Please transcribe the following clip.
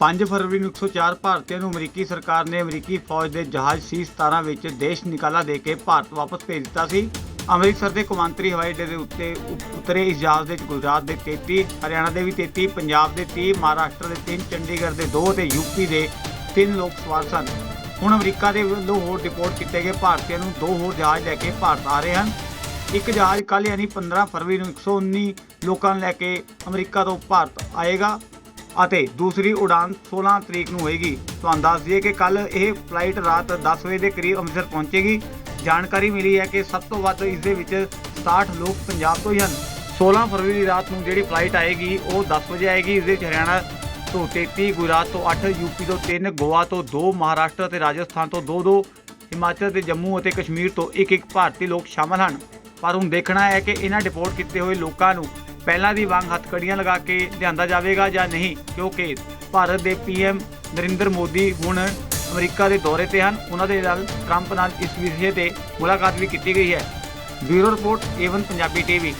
5 ਫਰਵਰੀ ਨੂੰ 104 ਭਾਰਤੀਆਂ ਨੂੰ ਅਮਰੀਕੀ ਸਰਕਾਰ ਨੇ ਅਮਰੀਕੀ ਫੌਜ ਦੇ ਜਹਾਜ਼ ਸੀ-17 ਵਿੱਚ ਦੇਸ਼ ਨਿਕਾਲਾ ਦੇ ਕੇ ਭਾਰਤ ਵਾਪਸ ਭੇਜ ਦਿੱਤਾ ਸੀ। ਅੰਮ੍ਰਿਤਸਰ ਦੇ ਕੌਮਾਂਤਰੀ ਹਵਾਈ ਅੱਡੇ ਦੇ ਉੱਤੇ ਉਪ- ਉਤਰੇ ਇਸ ਜਹਾਜ਼ ਦੇ ਵਿੱਚ ਗੁਜਰਾਤ ਦੇ 33 ਹਰਿਆਣਾ ਦੇ ਵੀ 33 ਪੰਜਾਬ ਦੇ 30 ਮਹਾਰਾਸ਼ਟਰ ਦੇ 3 ਚੰਡੀਗੜ੍ਹ ਦੇ 2 ਤੇ ਯੂਪੀ ਦੇ 3 ਲੋਕ ਸਵਾਰ ਸਨ। ਹੁਣ ਅਮਰੀਕਾ ਦੇ ਵੱਲੋਂ ਹੋਰ ਡਿਪੋਰਟ ਕੀਤੇ ਗਏ ਭਾਰਤੀਆਂ ਨੂੰ ਦੋ ਹੋਰ ਜਹਾਜ਼ ਲੈ ਕੇ ਭਾਰਤ ਆ ਰਹੇ ਹਨ। ਇੱਕ ਜਹਾਜ਼ ਕੱਲ੍ਹ ਯਾਨੀ 15 ਫਰਵਰੀ ਨੂੰ 119 ਲੋਕਾਂ ਨੂੰ ਲੈ ਕੇ ਅਮਰੀਕਾ ਤੋਂ ਭਾਰਤ ਆਏਗਾ। ਅਤੇ ਦੂਸਰੀ ਉਡਾਨ 16 ਤਰੀਕ ਨੂੰ ਹੋਏਗੀ। ਤੁਹਾਨੂੰ ਦੱਸ ਦਈਏ ਕਿ ਕੱਲ ਇਹ ਫਲਾਈਟ ਰਾਤ 10 ਵਜੇ ਦੇ ਕਰੀਬ ਅੰਮ੍ਰਿਤਸਰ ਪਹੁੰਚੇਗੀ। ਜਾਣਕਾਰੀ ਮਿਲੀ ਹੈ ਕਿ ਸਭ ਤੋਂ ਵੱਧ ਇਸ ਦੇ ਵਿੱਚ 60 ਲੋਕ ਪੰਜਾਬ ਤੋਂ ਹੀ ਹਨ। 16 ਫਰਵਰੀ ਦੀ ਰਾਤ ਨੂੰ ਜਿਹੜੀ ਫਲਾਈਟ ਆਏਗੀ, ਉਹ 10 ਵਜੇ ਆਏਗੀ। ਇਸ ਦੇ ਵਿੱਚ ਹਰਿਆਣਾ ਤੋਂ 33 ਗੁਜਰਾਤ ਤੋਂ 8 ਯੂਪੀ ਤੋਂ 3 ਗੋਆ ਤੋਂ 2 ਮਹਾਰਾਸ਼ਟਰ ਅਤੇ ਰਾਜਸਥਾਨ ਤੋਂ 2-2 ਹਿਮਾਚਲ ਤੇ ਜੰਮੂ ਅਤੇ ਕਸ਼ਮੀਰ ਤੋਂ ਇੱਕ ਇੱਕ ਭਾਰਤੀ ਲੋਕ ਸ਼ਾਮਲ ਹਨ। ਪਰ ਹੁਣ ਦੇਖਣਾ ਹੈ ਕਿ ਇਹਨਾਂ ਡਿਪੋਰਟ ਕੀਤੇ ਹੋਏ ਲੋਕਾਂ ਨੂੰ ਪਹਿਲਾਂ ਦੀ ਵਾਂਗ ਹੱਥਕੜੀਆਂ ਲਗਾ ਕੇ ਲਿਆਂਦਾ ਜਾਵੇਗਾ ਜਾਂ ਨਹੀਂ? ਕਿਉਂਕਿ ਭਾਰਤ ਦੇ ਪੀਐਮ ਨਰਿੰਦਰ ਮੋਦੀ ਹੁਣ ਅਮਰੀਕਾ ਦੇ ਦੌਰੇ ਤੇ ਹਨ। ਉਹਨਾਂ ਦੇ ਨਾਲ ਟਰੰਪ ਨਾਲ ਇਸ ਵਿਸ਼ੇ ਤੇ ਮੁਲਾਕਾਤ ਵੀ ਕੀਤੀ ਗਈ ਹੈ। Bureau report, Avon Punjabi TV.